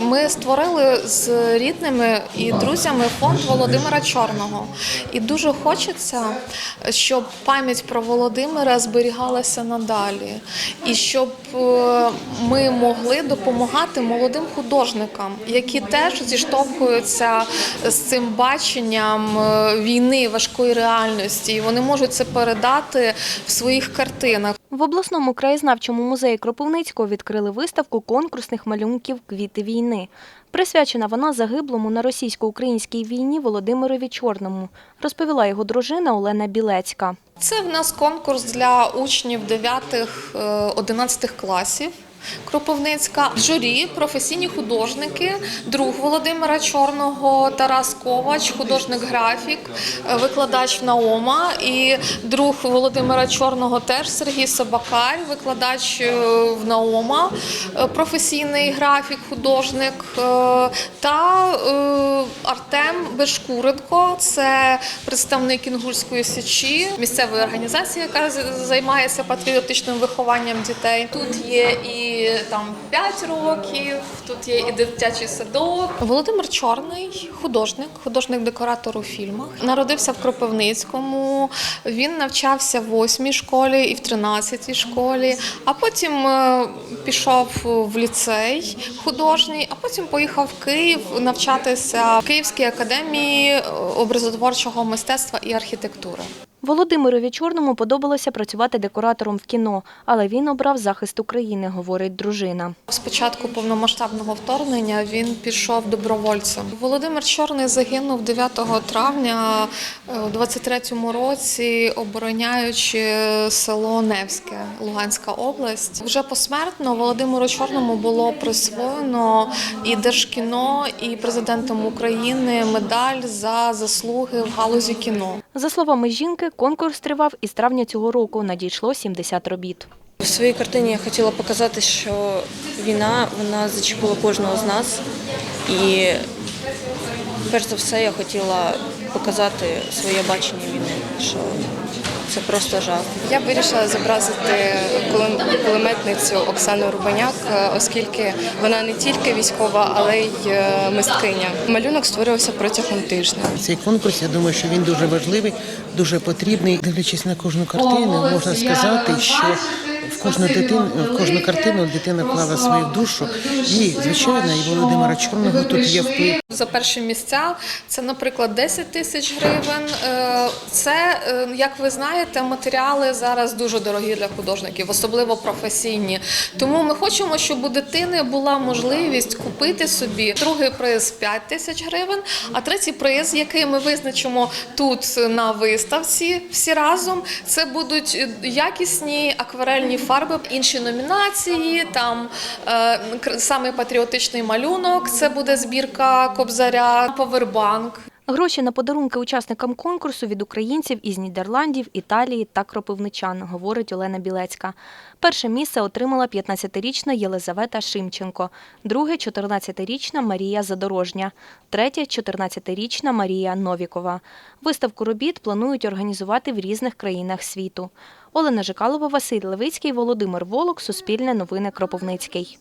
Ми створили з рідними і друзями фонд Володимира Чорного. І дуже хочеться, щоб пам'ять про Володимира зберігалася надалі, і щоб е, ми могли допомагати молодим художникам, які теж зіштовхуються з цим баченням е, війни, важкої реальності. І вони можуть це передати в своїх картинах. В обласному краєзнавчому музеї Кропивницького відкрили виставку конкурсних малюнків Квіти війни. Присвячена вона загиблому на російсько-українській війні Володимирові Чорному, розповіла його дружина Олена Білецька. Це в нас конкурс для учнів 9-11 класів. Кропивницька. Журі професійні художники, друг Володимира Чорного Тарас Ковач, художник-графік, е, викладач НАОМа. І друг Володимира Чорного теж Сергій Собакар, викладач е, в НАОМа, е, професійний графік, художник. Та Артем Бешкуренко, це представник Інгульської січі, місцевої організації, яка займається патріотичним вихованням дітей. Тут є і там 5 років, тут є і дитячий садок. Володимир Чорний, художник, художник-декоратор у фільмах. Народився в Кропивницькому. Він навчався в 8 школі і в 13 школі, а потім е, пішов в ліцей художній, а потім поїхав в Київ навчатися в Київській академії е, образотворчого мистецтва і архітектури. Володимирові Чорному подобалося працювати декоратором в кіно, але він обрав захист України, говорить дружина. З початку повномасштабного вторгнення він пішов добровольцем. Володимир Чорний загинув 9 травня е, у 23-му році, обороняючи село Невське, Луганська область. Вже посмертно Володимиру Чорному було присвоєно і Держкіно, і президентом України медаль за заслуги в галузі кіно. За словами жінки, конкурс тривав із травня цього року. Надійшло 70 робіт. В своїй картині я хотіла показати, що війна вона зачепила кожного з нас. І перш за все я хотіла показати своє бачення війни, що це просто жах. Я вирішила зобразити кулеметницю Оксану Рубаняк, е, оскільки вона не тільки військова, але й е, мисткиня. Малюнок створювався протягом тижня. Цей конкурс, я думаю, що він дуже важливий, дуже потрібний. Дивлячись на кожну картину, можна сказати, що кожну дитину, кожну картину дитина вклала свою душу. І, звичайно, і Володимира Чорного тут є вплив. За перші місця це, наприклад, 10 тисяч гривень. Е, Це, е, як ви знаєте, матеріали зараз дуже дорогі для художників, особливо професійні. Тому ми хочемо, щоб у дитини була можливість купити собі другий приз 5 тисяч гривень, а третій приз, який ми визначимо тут на виставці всі разом, це будуть якісні акварельні фарби, інші номінації, там е, саме патріотичний малюнок, це буде збірка Кобзаря, Повербанк. Гроші на подарунки учасникам конкурсу від українців із Нідерландів, Італії та кропивничан, говорить Олена Білецька. Перше місце отримала 15-річна Єлизавета Шимченко, друге – 14-річна Марія Задорожня, третє – 14-річна Марія Новікова. Виставку робіт планують організувати в різних країнах світу. Олена Жикалова, Василь Левицький, Володимир Волок, Суспільне новини Кропивницький.